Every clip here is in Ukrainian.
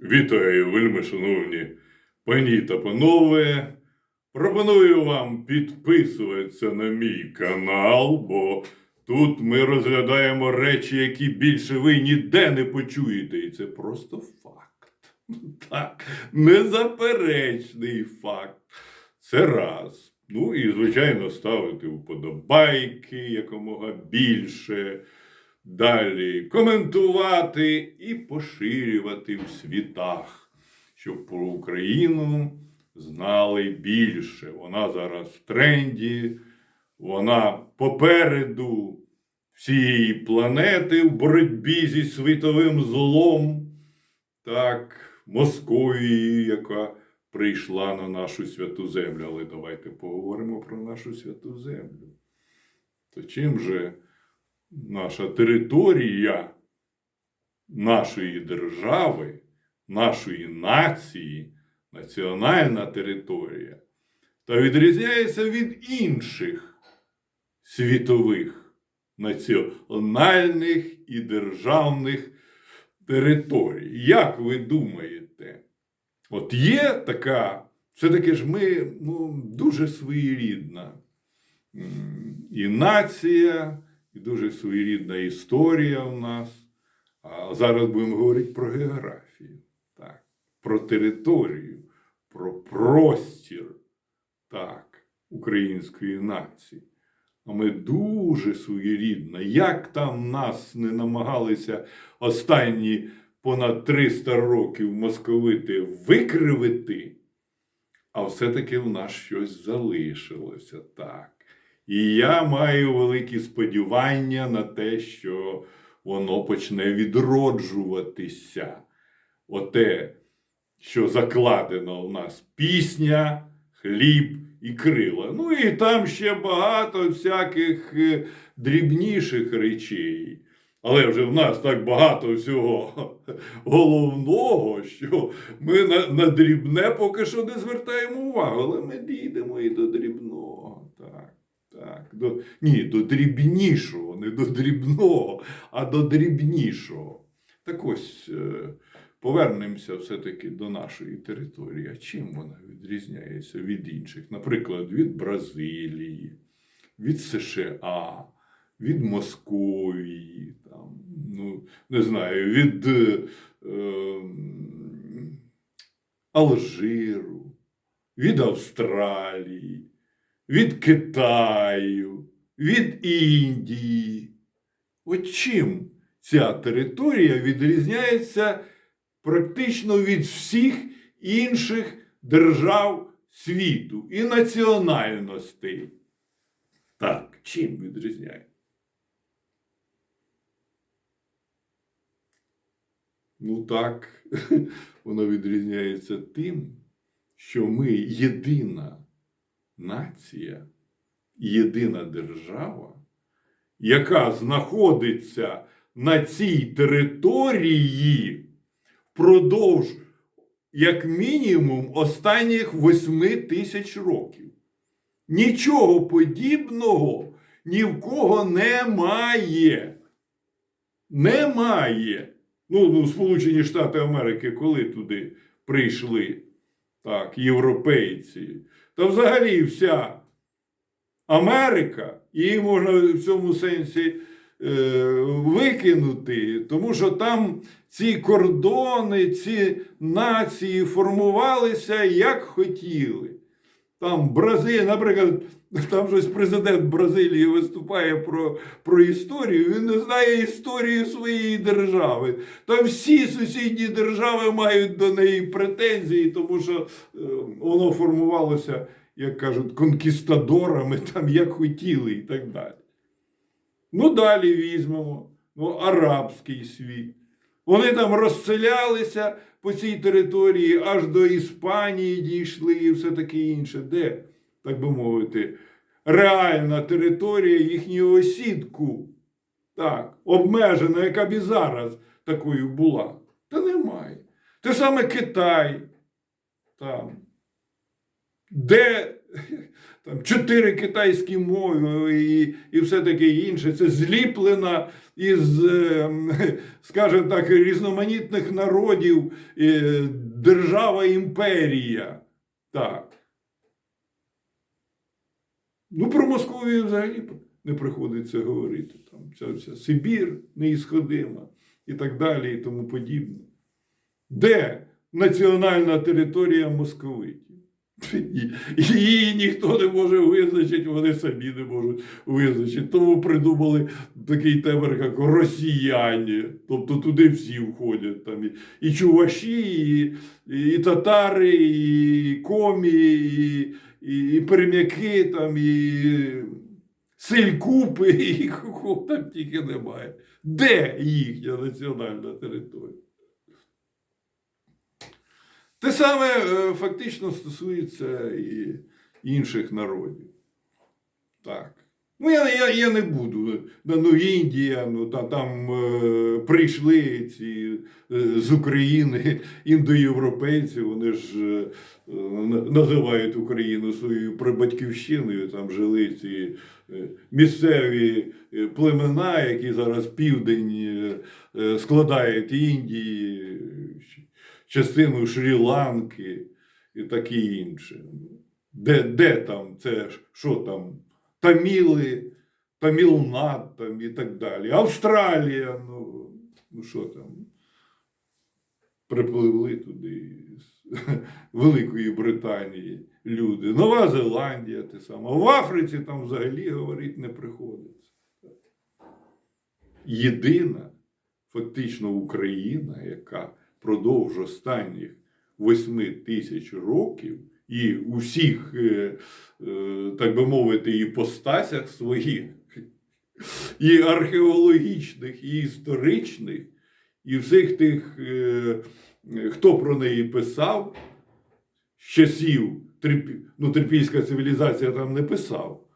Вітаю, вельми шановні пані та панове. Пропоную вам підписуватися на мій канал, бо тут ми розглядаємо речі, які більше ви ніде не почуєте. І це просто факт. Так, незаперечний факт. Це раз. Ну і, звичайно, ставити вподобайки якомога більше. Далі коментувати і поширювати в світах, щоб про Україну знали більше. Вона зараз в тренді, вона попереду всієї планети в боротьбі зі світовим злом, так, Московії, яка прийшла на нашу святу землю. Але давайте поговоримо про нашу святу землю. То чим же наша територія нашої держави, нашої нації, національна територія, та відрізняється від інших світових національних і державних територій. Як ви думаєте? От є така, все-таки ж ми ну, дуже своєрідна і нація, і дуже своєрідна історія в нас. А зараз будемо говорити про географію, так, про територію, про простір так, української нації. А ми дуже своєрідна. Як там нас не намагалися останні понад 300 років московити викривити, а все-таки в нас щось залишилося так. І я маю великі сподівання на те, що воно почне відроджуватися. Оте, що закладено у нас пісня, хліб і крила. Ну і там ще багато всяких е, дрібніших речей. Але вже в нас так багато всього головного, що ми на, на дрібне поки що не звертаємо увагу, але ми дійдемо і до дрібного. Так, так. До, ні, до дрібнішого, не до дрібного, а до дрібнішого. Так ось е, повернемося все-таки до нашої території. А чим вона відрізняється від інших? Наприклад, від Бразилії, від США, від Московії, там, ну, не знаю, від е, е, Алжиру, від Австралії, від Китаю, від Індії. От чим ця територія відрізняється практично від всіх інших держав світу і національностей? Так, чим відрізняється? Ну так, воно відрізняється тим, що ми єдина нація, єдина держава, яка знаходиться на цій території впродовж, як мінімум, останніх восьми тисяч років. Нічого подібного ні в кого немає. Немає. Ну, ну, Сполучені Штати Америки, коли туди прийшли так, європейці, та взагалі вся Америка, її можна в цьому сенсі е, викинути, тому що там ці кордони, ці нації формувалися як хотіли. Там Бразилія, наприклад, там щось президент Бразилії виступає про, про історію. Він не знає історію своєї держави. Та всі сусідні держави мають до неї претензії, тому що е, воно формувалося, як кажуть, конкістадорами, там як хотіли і так далі. Ну, далі візьмемо ну, арабський світ. Вони там розселялися по цій території, аж до Іспанії дійшли і все таке інше. Де, так би мовити, реальна територія їхнього осідку, так, обмежена, яка б і зараз такою була. Та немає. Те саме Китай. Там. Де там, чотири китайські мови і, і все таке інше. Це зліплена із, е, скажімо так, різноманітних народів е, держава імперія. Так. Ну, про Московію взагалі не приходиться говорити. Там ця вся Сибір неісходима і так далі, і тому подібне. Де національна територія московитів? Її ніхто не може визначити, вони самі не можуть визначити. Тому придумали такий темер, як росіяни. Тобто туди всі входять. Там і, і чуваші, і, і татари, і комі, і, і, пермяки, там, і селькупи, і там тільки немає. Де їхня національна територія? Те саме е, фактично стосується і інших народів. Так. Ну, я, я, я не буду. Ну, Індія, ну, та, там е, прийшли ці е, з України індоєвропейці, вони ж е, називають Україну своєю прабатьківщиною, там жили ці е, місцеві е, племена, які зараз південь е, е, складають Індії, частину Шрі-Ланки і таке інше. Де, де там це що там? Таміли, Тамілнад там і так далі. Австралія, ну, ну що там? Припливли туди з Великої Британії люди. Нова Зеландія те саме. В Африці там взагалі говорити не приходиться. Єдина фактично Україна, яка продовж останніх восьми тисяч років і у всіх, е, е, так би мовити, іпостасях своїх, і археологічних, і історичних, і всіх тих, е, хто про неї писав, з часів ну, трипільська цивілізація там не писав.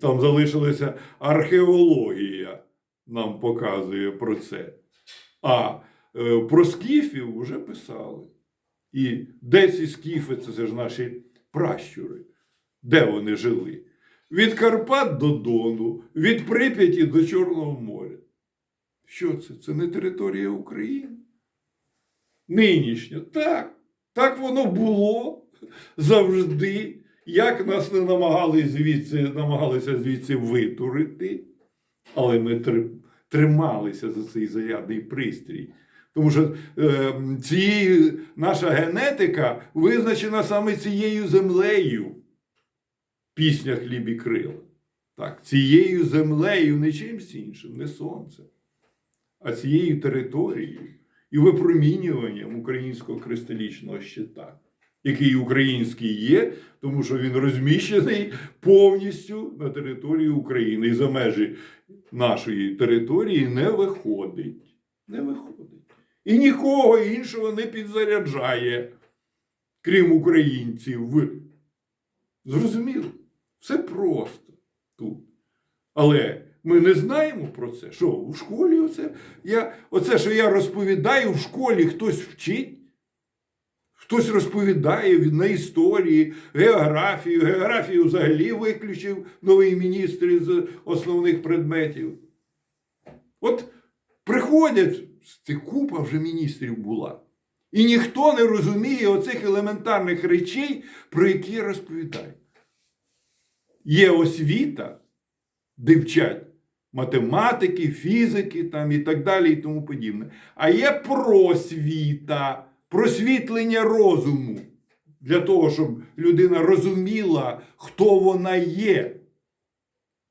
Там залишилася археологія, нам показує про це. А про скіфів вже писали. І де ці скіфи, це, ж наші пращури, де вони жили? Від Карпат до Дону, від Прип'яті до Чорного моря. Що це? Це не територія України? Нинішня. Так, так воно було завжди. Як нас не намагались звідси, намагалися звідси витурити, але ми трималися за цей зарядний пристрій. Тому що е, цією, наша генетика визначена саме цією землею. Пісня хліб і крила. Так, цією землею, не чимсь іншим, не сонцем, а цією територією і випромінюванням українського кристалічного щита, який український є, тому що він розміщений повністю на території України і за межі нашої території не виходить. Не виходить. І нікого іншого не підзаряджає, крім українців. Зрозуміло? Все просто тут. Але ми не знаємо про це. Що, у школі оце, я, оце, що я розповідаю, в школі хтось вчить, хтось розповідає на історії, географію. Географію взагалі виключив новий міністр із основних предметів. От приходять, це купа вже міністрів була. І ніхто не розуміє оцих елементарних речей, про які я розповідаю. Є освіта, де вчать математики, фізики там, і так далі, і тому подібне. А є просвіта, просвітлення розуму для того, щоб людина розуміла, хто вона є.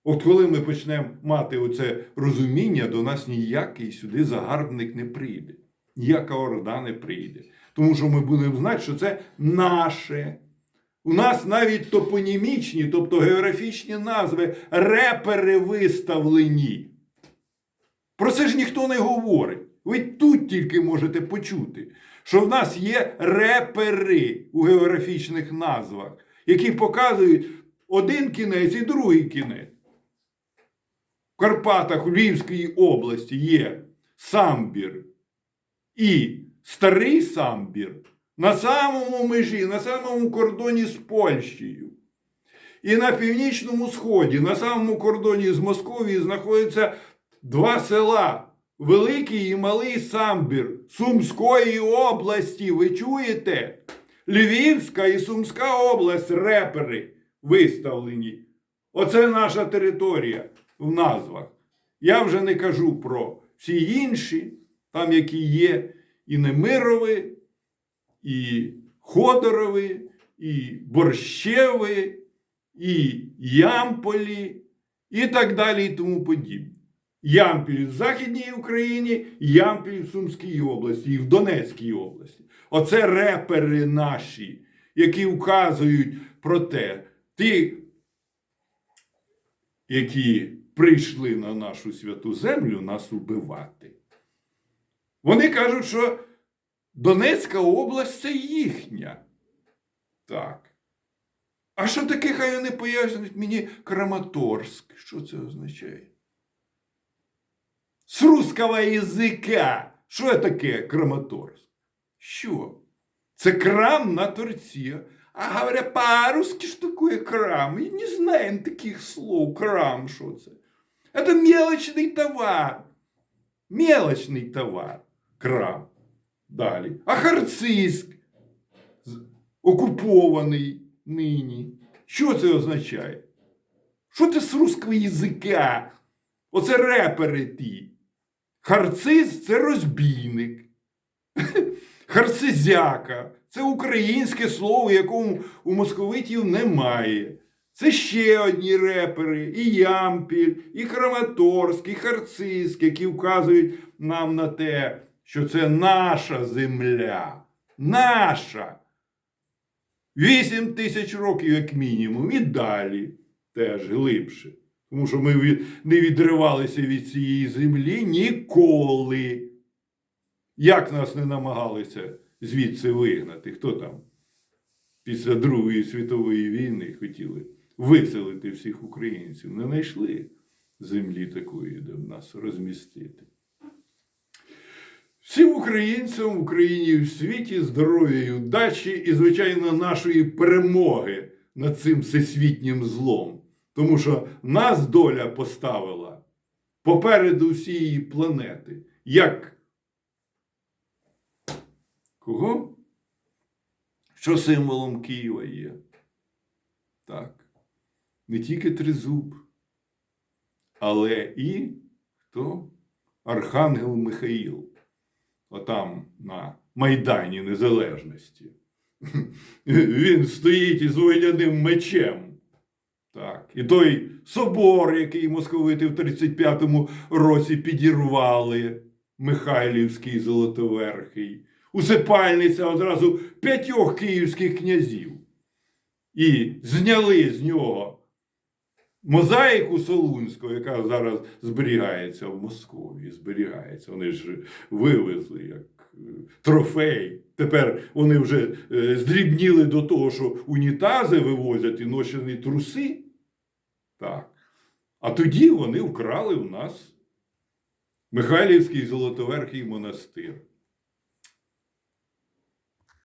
От коли ми почнемо мати оце розуміння, до нас ніякий сюди загарбник не прийде, ніяка орда не прийде. Тому що ми будемо знати, що це наше. У нас навіть топонімічні, тобто географічні назви, репери виставлені. Про це ж ніхто не говорить. Ви тут тільки можете почути, що в нас є репери у географічних назвах, які показують один кінець і другий кінець. В Карпатах у Львівській області є самбір і старий самбір на самому межі, на самому кордоні з Польщею. І на північному сході, на самому кордоні з Московією, знаходяться два села Великий і Малий Самбір Сумської області. Ви чуєте? Львівська і Сумська область, репери виставлені. Оце наша територія в назвах. Я вже не кажу про всі інші, там які є і Немирови, і Ходорови, і Борщеви, і Ямполі, і так далі, і тому подібне. Ямпіль в Західній Україні, Ямпіль в Сумській області і в Донецькій області. Оце репери наші, які вказують про те, ті, які прийшли на нашу святу землю нас убивати. Вони кажуть, що Донецька область це їхня. Так. А що таке, хай вони пояснюють мені Краматорськ? Що це означає? З русского язика. Що таке Краматорськ? Що? Це крам на торці. А говоря по-русски, что такое крам? И не знаем таких слов. Крам, что це? Это мелочный товар. Мелочный товар. Крам. Далі. А Харциск з- окупований нині. Що це означає? Що це з русского язика? Оце репери ті. Харциз це розбійник. Харцизяка це українське слово, якому у московитів немає. Це ще одні репери, і Ямпіль, і Краматорськ, і Харцизьк, які вказують нам на те, що це наша земля. Наша. Вісім тисяч років, як мінімум, і далі теж глибше. Тому що ми не відривалися від цієї землі ніколи. Як нас не намагалися звідси вигнати? Хто там після Другої світової війни хотіли виселити всіх українців? Не знайшли землі такої, де б нас розмістити. Всім українцям в Україні і в світі здоров'я і удачі і, звичайно, нашої перемоги над цим всесвітнім злом. Тому що нас доля поставила попереду всієї планети. Як кого? Що символом Києва є? Так. Не тільки тризуб, але і хто? Архангел Михаїл. Отам на Майдані Незалежності. Він стоїть із войняним мечем. Так. І той собор, який московити в 35-му році підірвали, Михайлівський Золотоверхий, усипальниця одразу п'ятьох київських князів. І зняли з нього мозаїку Солунську, яка зараз зберігається в Московії. Зберігається. Вони ж вивезли як е, трофей. Тепер вони вже е, здрібніли до того, що унітази вивозять і ношені труси. Так. А тоді вони вкрали в нас Михайлівський Золотоверхий монастир.